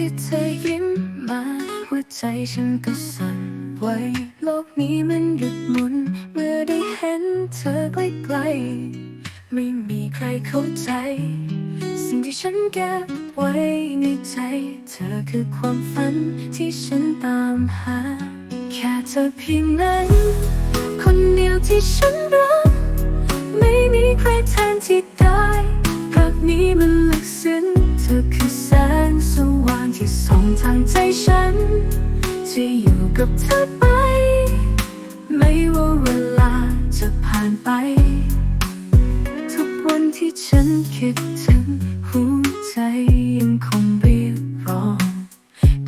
ที่เธอยิ้มมาหัวใจฉันก็สั่นไหวโลกนี้มันหยุดหมุน เมื่อได้เห็นเธอใกล้ๆไม่มีใครเข้าใจ สิ่งที่ฉันเก็บไว้ในใจ เธอคือความฝันที่ฉันตามหา แค่เธอเพียงนั้น คนเดียวที่ฉันรัก ไม่มีใครแทนที่ได้รักนี้มัน ส่งทางใจฉันจะอยู่กับเธอไป ไม่ว่าเวลาจะผ่านไป ทุกวันที่ฉันคิดถึงหัวใจยังคงเรียกร้อง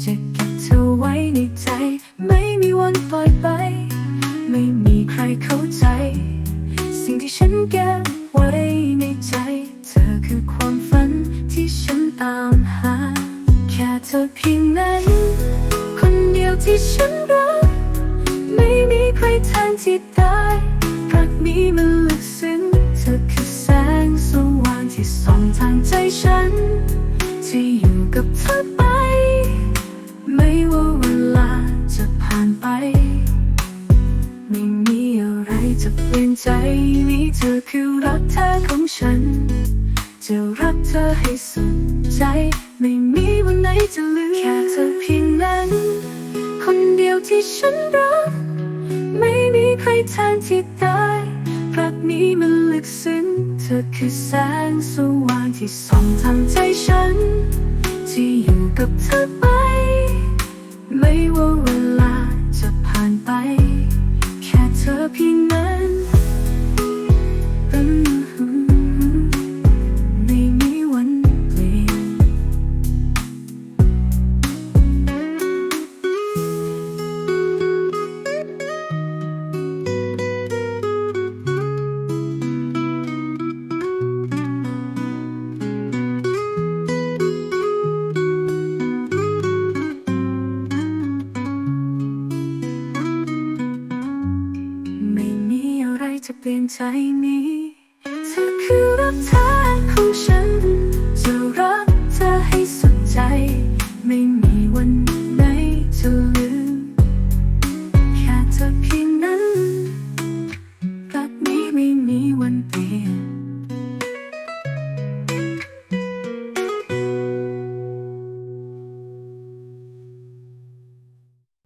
จะเก็บเธอไว้ในใจ ไม่มีวันปล่อยไป ไม่มีใครเข้าใจ สิ่งที่ฉันเก็บไว้ในใจ เธอคือความฝันที่ฉันตามหา ค่เธอเพียงนั้น คนเดียวที่ฉันรัก ไม่มีใครแทนที่ได้รักนี้มันลึกซึ้งเธอคือแสงสว่างที่ส่องทางใจฉันจะอยู่กับเธอไป ไม่ว่าเวลาจะผ่านไป ไม่มีอะไรจะเปลี่ยนใจนี้เธอคือรักแท้ของฉัน จะรักเธอให้สุดใจไม่มี นไหนจะลืมแค่เธอเพียงนั้น คนเดียวที่ฉันรัก ไม่มีใครแทนที่ได้รักนี้มันลึกซึ้งเธอคือแสงสว่างที่ส่องทางใจฉัน ที่อยู่กับเธอไป จะเปลี่ยนใจนี้เธอคือรักเธอ